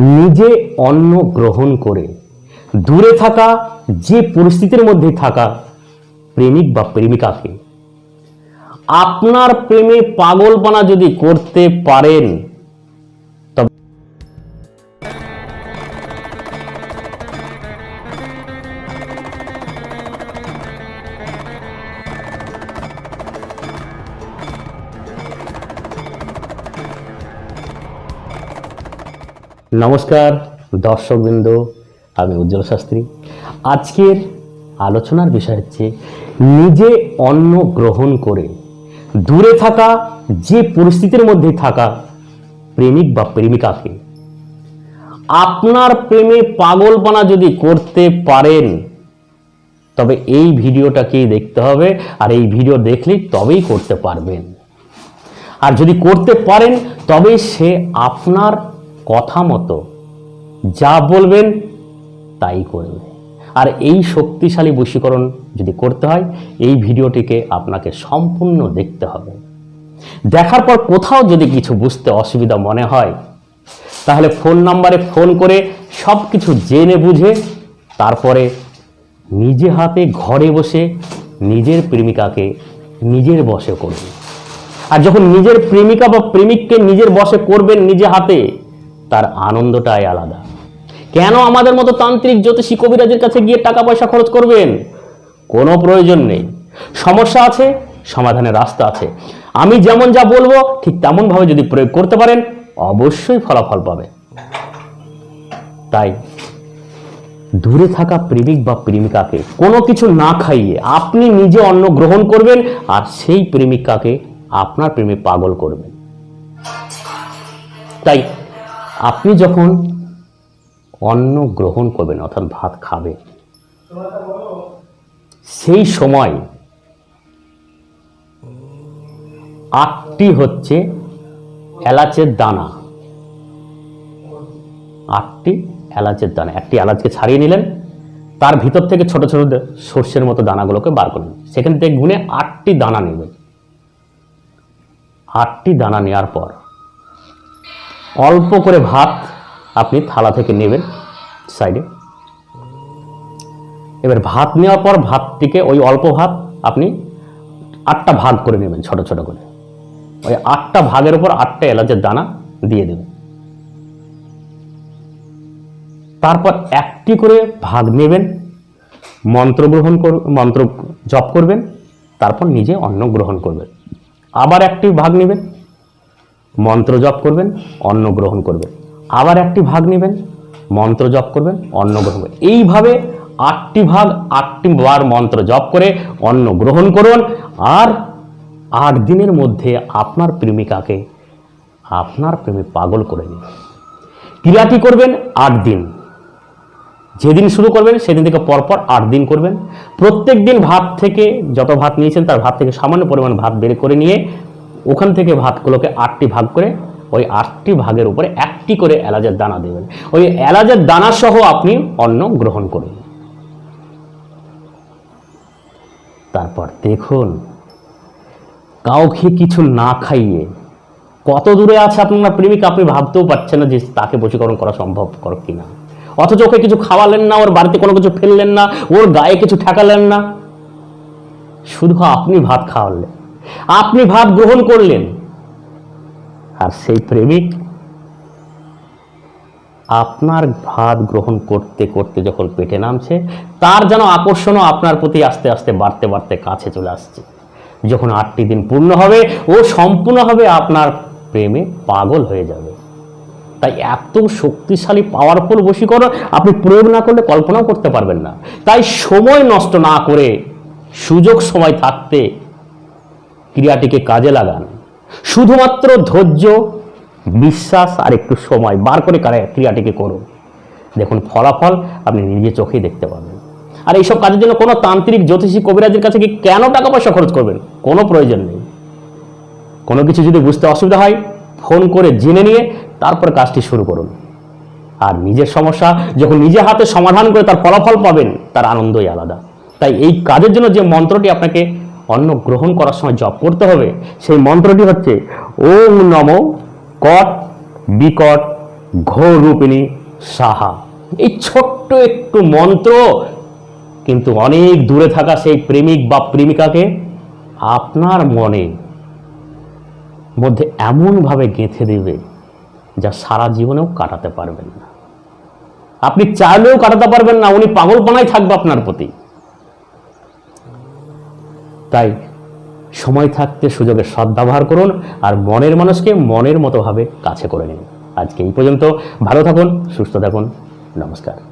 নিজে অন্ন গ্রহণ করে, দূরে থাকা, যে পরিস্থিতির মধ্যে থাকা প্রেমিক বা প্রেমিকাকে। আপনার প্রেমে পাগলপনা যদি করতে পারেন নমস্কার, দর্শকবৃন্দ, আমি উজ্জ্বল শাস্ত্রী। আজকের আলোচনার বিষয় হচ্ছে, নিজে অন্ন গ্রহণ করে দূরে থাকা, যে পরিস্থিতির মধ্যে থাকা প্রেমিক বা প্রেমিকাকে। আপনার প্রেমে পাগলপনা যদি করতে পারেন, তবে এই ভিডিওটাকেই দেখতে হবে, আর এই ভিডিও দেখলেই তবেই করতে পারবেন। আর যদি করতে পারেন তবে সে আপনার কথা মতো যা বলবেন তাই করবে। আর এই শক্তিশালী বশীকরণ যদি করতে হয়, এই ভিডিওটিকে আপনাকে সম্পূর্ণ দেখতে হবে। দেখার পর কোথাও যদি কিছু বুঝতে অসুবিধা মনে হয়, তাহলে ফোন নাম্বারে ফোন করে সব কিছু জেনে বুঝে, তারপরে নিজে হাতে ঘরে বসে নিজের প্রেমিকাকে নিজের বশে করবে। আর যখন নিজের প্রেমিকা বা প্রেমিককে নিজের বশে করবেন নিজে হাতে তার আনন্দটাই আলাদা। কেন আমাদের মতো তান্ত্রিক জ্যোতিষী কবিরাজের কাছে গিয়ে টাকা পয়সা খরচ করবেন? কোনো প্রয়োজন নেই। সমস্যা আছে, সমাধানের রাস্তা আছে। আমি যেমন যা বলব, ঠিক তেমনভাবে যদি প্রয়োগ করতে পারেন, অবশ্যই ফলাফল পাবে তাই দূরে থাকা প্রেমিক বা প্রেমিকাকে কোনো কিছু না খাইয়ে আপনি নিজে অন্ন গ্রহণ করবেন আর সেই প্রেমিকাকে আপনার প্রেমে পাগল করবেন। তাই আপনি যখন অন্ন গ্রহণ করবেন, অর্থাৎ ভাত খাবেন, সেই সময় আটটি হচ্ছে এলাচের দানা। আটটি এলাচের দানা। একটি এলাচকে ছাড়িয়ে নিলেন, তার ভিতর থেকে ছোট ছোট সর্ষের মতো দানাগুলোকে বার করলেন। সেখান থেকে গুনে আটটি দানা নেবেন। আটটি দানা নেওয়ার পর অল্প করে ভাত আপনি থালা থেকে নেবেন সাইডে। এবার ভাত নেওয়ার পর ভাতটিকে ওই অল্প ভাত আপনি আটটা ভাগ করে নেবেন, ছোট ছোট করে। ওই আটটা ভাগের উপর আটটা এলাচের দানা দিয়ে দেবেন। তারপর একটি করে ভাগ নেবেন, মন্ত্র গ্রহণ কর, মন্ত্র জপ করবেন, তারপর নিজে অন্ন গ্রহণ করবেন। আবার একটি ভাগ নেবেন মন্ত্র জপ করবেন, অন্ন গ্রহণ করবেন। আবার একটি ভাগ নেবেন, মন্ত্র জপ করবেন, অন্ন গ্রহণ করবেন। এইভাবে আটটি ভাগ, আটটি বার মন্ত্র জপ করে অন্ন গ্রহণ করুন। আর আট দিনের মধ্যে আপনার প্রেমিকাকে, আপনার প্রেমে পাগল করে নিন ক্রিয়াটি করবেন? আট দিন। যেদিন শুরু করবেন, সেদিন থেকে পরপর আট দিন করবেন। প্রত্যেক দিন ভাত থেকে যত ভাত নিয়েছেন, তার ভাত থেকে সামান্য পরিমাণ ভাত বের করে নিয়ে ওখান থেকে ভাতগুলোকে আটটি ভাগ করে ওই আটটি ভাগের উপরে একটি করে এলাচের দানা দেবেন। ওই এলাচের দানা সহ আপনি অন্ন গ্রহণ করুন। তারপর দেখুন, কাউকে কিছু না খাইয়ে কত দূরে আছে আপনার প্রেমিক আপনি ভাবতেও পারছেন না যে তাকে বশীকরণ করা সম্ভব কর কিনা। অথচ ওকে কিছু খাওয়ালেন না, ওর বাড়িতে কোনো কিছু ফেললেন না, ওর গায়ে কিছু ঠেকালেন না। শুধু আপনি ভাত খাওয়ালেন। আপনি ভাত গ্রহণ করলেন। আর সেই প্রেমিক আপনার ভাত গ্রহণ করতে করতে যখন পেটে নামছে, তার যেন আকর্ষণও আপনার প্রতি আস্তে আস্তে বাড়তে বাড়তে কাছে চলে আসছে। যখন আটটি দিন পূর্ণ হবে, ও সম্পূর্ণভাবে আপনার প্রেমে পাগল হয়ে যাবে। তাই এত শক্তিশালী পাওয়ারফুল বশীকরণ আপনি প্রয়োগ না করলে কল্পনাও করতে পারবেন না। তাই সময় নষ্ট না করে সুযোগ সময় থাকতে ক্রিয়াটিকে কাজে লাগান। শুধুমাত্র ধৈর্য, বিশ্বাস আর একটু সময় বার করে ক্রিয়াটিকে করুন। দেখুন, ফলাফল আপনি নিজে চোখেই দেখতে পাবেন। আর এইসব কাজের জন্য কোনো তান্ত্রিক, জ্যোতিষী, কবিরাজের কাছে কি কেন টাকা পয়সা খরচ করবেন? কোনো প্রয়োজন নেই। কোনো কিছু যদি বুঝতে অসুবিধা হয়, ফোন করে জেনে নিয়ে তারপর কাজটি শুরু করুন। আর নিজের সমস্যা যখন নিজে হাতে সমাধান করে তার ফলাফল পাবেন, তার আনন্দই আলাদা। তাই এই কাজের জন্য যে মন্ত্রটি আপনাকে অন্ন গ্রহণ করার সময় জপ করতে হবে। সেই মন্ত্রটি হচ্ছে, ওম নম কট বিকট ঘোর রূপিণী সাহা। এই ছোট্ট একটু মন্ত্র, কিন্তু অনেক দূরে থাকা সেই প্রেমিক বা প্রেমিকাকে আপনার মনে মধ্যে এমনভাবে গেঁথে দেবে যা সারা জীবনেও কাটাতে পারবেন না। আপনি চাইলেও কাটাতে পারবেন না, উনি পাগলপনায় থাকবে আপনার প্রতি। তাই সময় থাকতে সুযোগের সদ্ব্যবহার করুন আর মনের মানুষকে মনের মতোভাবে কাছে করে নিন। আজকে এই পর্যন্ত ভালো থাকুন, সুস্থ থাকুন। নমস্কার।